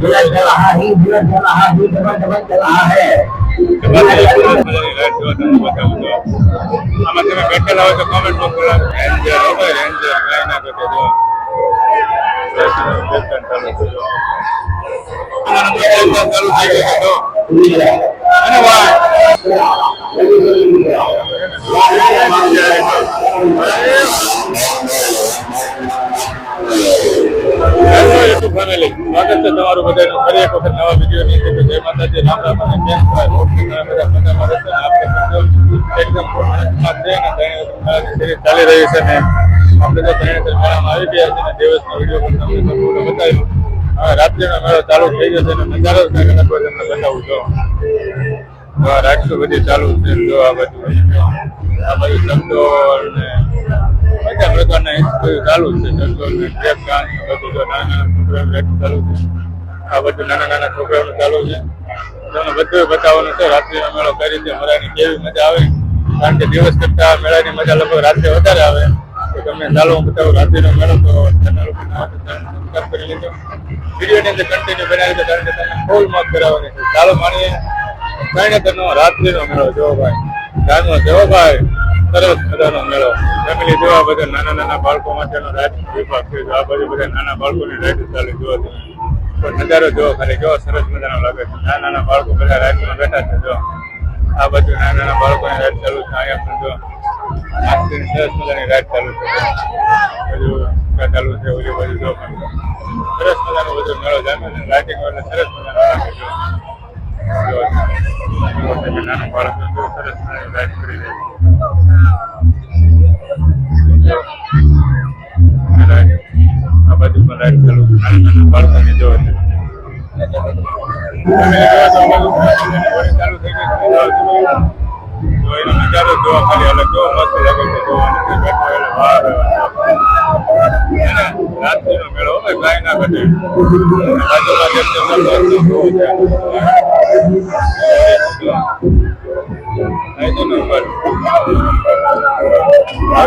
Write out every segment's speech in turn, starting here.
Bullet चल रहा है बुलेट चल रहा है डबल डबल चल रहा है બધી સરસ મજાની રાઈડ જો તમને બતાવું તો આમાં તમે બેઠેલા હોય તો કોમેન્ટ બોક્સ રેન્જર હોય રેન્જર કાંઈ ના ઘટે જો સરસ મજાનું સ્વાગત છે તમારું બધાનું ફરી એક વખત નવા વિડીયોની અંદર જય માતાજી, રામ રામ અને કેમ બધા મજામાં રહેશે આપણે એકદમ ચાલી રહી છે ને આપણે તો ત્રણ મેળામાં આવી ગયા છે ને દિવસનો વીડિયો પણ તમને સંપૂર્ણ બતાવ્યું. હવે રાત્રિનો મેળો ચાલુ થઈ ગયો છે ને નજારો જ કંઈક હોય તમને બતાવું તો. રાખશું બધી ચાલુ છે, જો આ બધું આ બધું ચંદોળ ને બધા પ્રકારના ચાલુ છે ને ને આ બધું નાના નાના છોકરાઓનું ચાલુ છે. તમને બધું બતાવવાનું છે, રાત્રિનો મેળો કઈ રીતે મરાની કેવી મજા આવે. કારણ કે દિવસ કરતા મેળાની મજા લગભગ રાત્રે વધારે આવે. તો તમને ચાલો હું બતાવું, રાત્રિનો મેળો તો તમે subscribe કરી લેજો. વિડીયોની અંદર કન્ટિન્યુ બનાવી દો, કારણ કે તમને ફૂલ મોજ કરાવવાની છે. ચાલો માણીએ કઈનગરનો રાત્રિનો મેળો જોવો ભાઈ જાનવો જેવો ભાઈ. સરસ મજાનો મેળો. ફેમિલી જોવા બધા નાના નાના બાળકો માટેનો રાઈડ વિભાગ છે. આ બાજુ બધા નાના બાળકોની રાઈડ ચાલુ જોવા પણ નજારો જોવો ખાલી. કેવો સરસ મજાનો લાગે છે. નાના નાના બાળકો બધા રાઈડમાં બેઠા છે જો. આ બાજુ નાના નાના બાળકોની રાઈડ ચાલુ છે. અહીંયા પણ જો આસ્તીની સરસ મજાની રાઈડ ચાલુ છે. બધું ચાલુ છે. ઓલી બાજુ જો સરસ મજાનો બધો મેળો જામે છે. એટલે સરસ મજાનો લાગે છે. નાનું બાળક સરસ રાઈડ કરી આ બાજુ પણ રાઈડ ચાલુ નાના નાના બાળકોની જો છે ચાલુ થઈ ગઈ ખાલી અલગ મસ્ત લાગે છે જોવાની. બેઠા એટલે બહાર રાત્રિનો મેળો હોય, કાંઈ ના ઘટે. બાજુમાં જેમ તેમ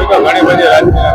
તો ઘણી બધી રાત્રિના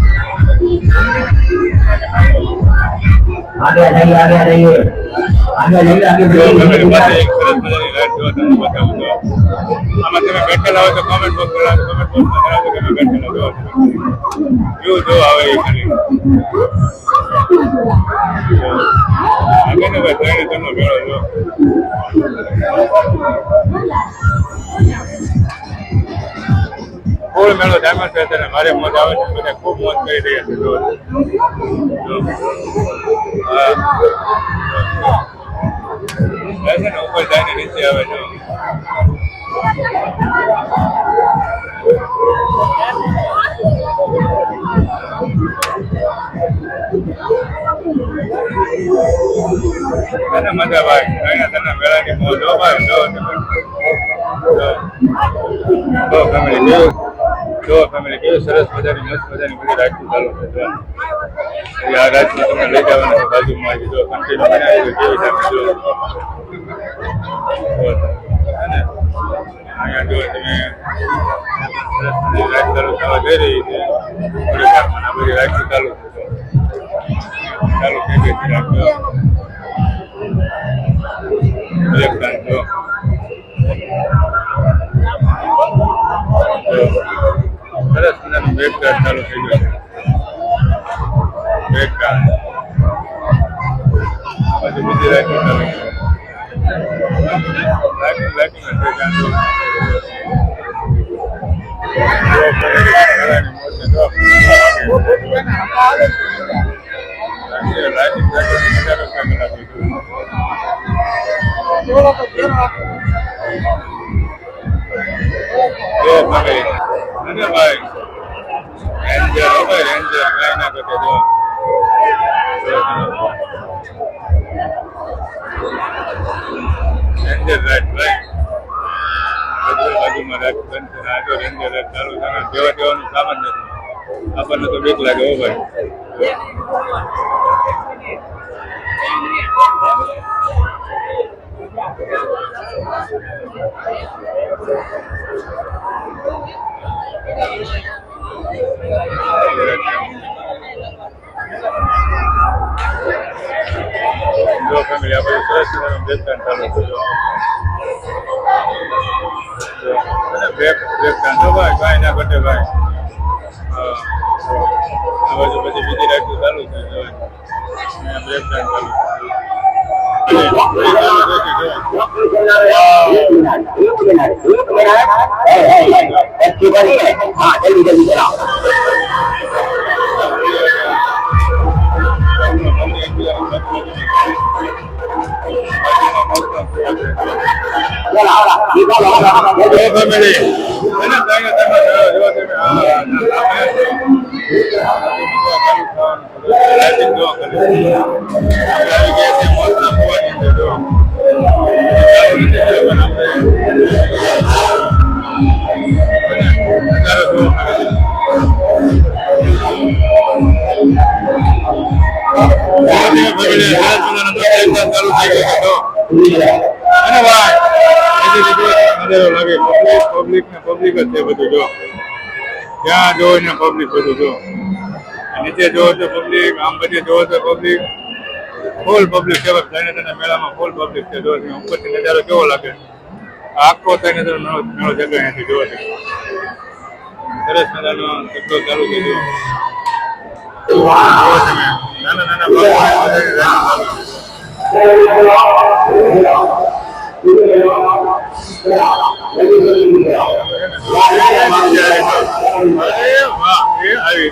आगे आ जाइए आगे आ जाइए आगे आ जाइए आगे बढ़िए આમાં તમે બેઠેલા હોય તો કોમેન્ટ બોક્સ કોમેન્ટ બોક્સમાં જણાવજો કે તમે બેઠેલા જો વ્યૂ જો આવે એ ખાલી આગળ ભાઈ ત્રણે તમે મેળો જો ફૂલ મેળો ડાયમંડ છે અને મારે મોજ આવે છે બધા ખૂબ મોજ કરી રહ્યા છે જો જો. હા. જાય છે ને ઉપર જાય ને નીચે આવે છે તને મજા ભાઈ કઈને તને મેળાની મોજ હો ભાઈ જો તમે જો ફેમિલી કેવું જો ફેમિલી કેવું સરસ મજાની, મસ્ત મજાની બધી રાખી ચાલુ છે જો. આ રાજમાં તમને લઈ જવાના બાજુમાં જ જો કન્ટિન્યુ બનાવી કેવી તમે જો. અહીંયા જો તમે સરસ ચાલુ થવા જઈ રહી છે. થોડી બધી રાઈડ ચાલુ છે. ચાલુ થઈ સરસ મજાનું બ્રેક ડાન્સ ચાલુ થઈ ગયો છે બ્રેક ડાન્સ પછી બીજી રાઇટિંગ ચાલુ રાઇટિંગ રાઇટિંગ જ છે ડાન્સ રાઇટિંગ રાઇટિંગ નજારો ભાઈ અને રેન્જર કાંઈ રેન્જર રાઈટ બધું બાજુમાં રાખ બંધ છે આ રેન્જર રાઈટ ચાલુ છે જેવા તેવાનું સામાન આપણને તો બીક લાગે હો ભાઈ જો ફેમિલી આપણે સરસ મજાનું ચાલુ બ્રેક ડાન્સ હો ભાઈ કાંઈ ના ઘટે ભાઈ આ બાજુ રાખ્યું ચાલુ છે બ્રેક ડાન્સ ચાલુ है है है अच्छी बनी है हाँ जल्दी जल्दी चलाओ चला निकालो પબ્લિક ને પબ્લિક જ છે બધું જો ત્યાં જોઈને પબ્લિક બધું જો નીચે જોવો તો પબ્લિક આમ પછી જોવો તો પબ્લિક ફૂલ પબ્લિક છે થઈને તને મેળામાં ફૂલ પબ્લિક છે જો ઉપરથી નજારો કેવો લાગે? આખો થઈને તને મેળો મેળો જગ્યા અહીંયાથી જોવો છે સરસ મજાનો ધંધો ચાલુ થઈ ગયો. નાના નાના આવી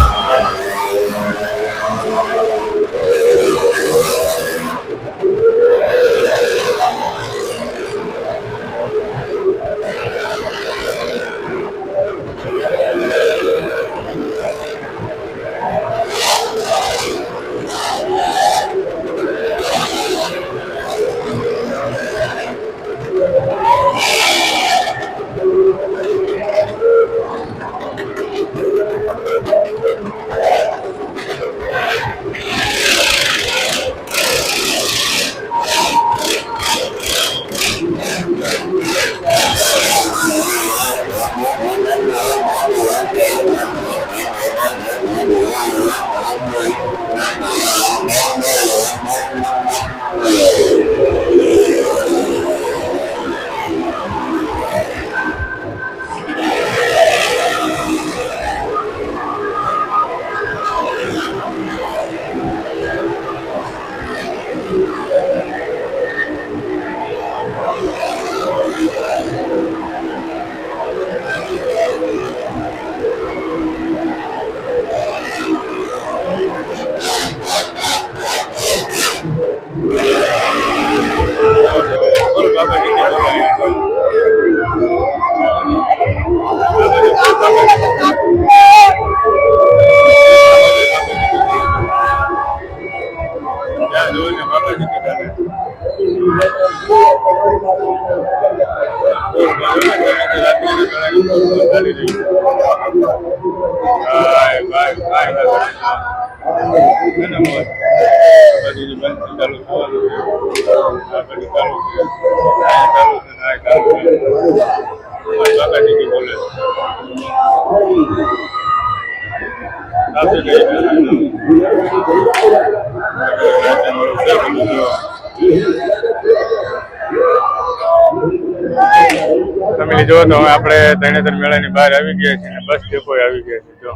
ફેમિલી જો તો આપણે ત્રણેતર મેળાની બહાર આવી ગયા છીએ બસ ડેપો આવી ગયા છે જો.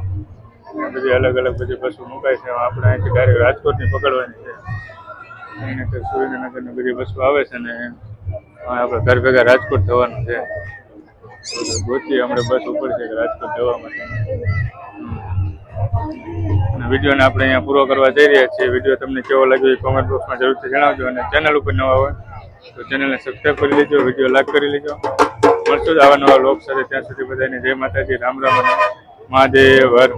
આ બધી અલગ અલગ બધી બસો મુકાય છે. આપણે અહીંથી ડાયરેક્ટ રાજકોટની પકડવાની છે. અહીંયાથી સુરેન્દ્રનગરની બધી બસો આવે છે ને આપણે ઘર ભેગા રાજકોટ થવાનું છે. ગોતી હમણાં બસ ઉપર છે રાજકોટ જવા માટે. અને વિડીયોને આપણે અહીંયા પૂરો કરવા જઈ રહ્યા છીએ. વીડિયો તમને કેવો લાગ્યો એ કોમેન્ટ બોક્સમાં જરૂરથી જણાવજો અને ચેનલ ઉપર નવા હોય તો ચેનલને સબસ્ક્રાઈબ કરી લેજો, વીડિયો લાઈક કરી લેજો. મળશું જ આવા નવા લોક સાથે. ત્યાં સુધી બધાને જય માતાજી. રામ રામ અને મહાદેવ. હર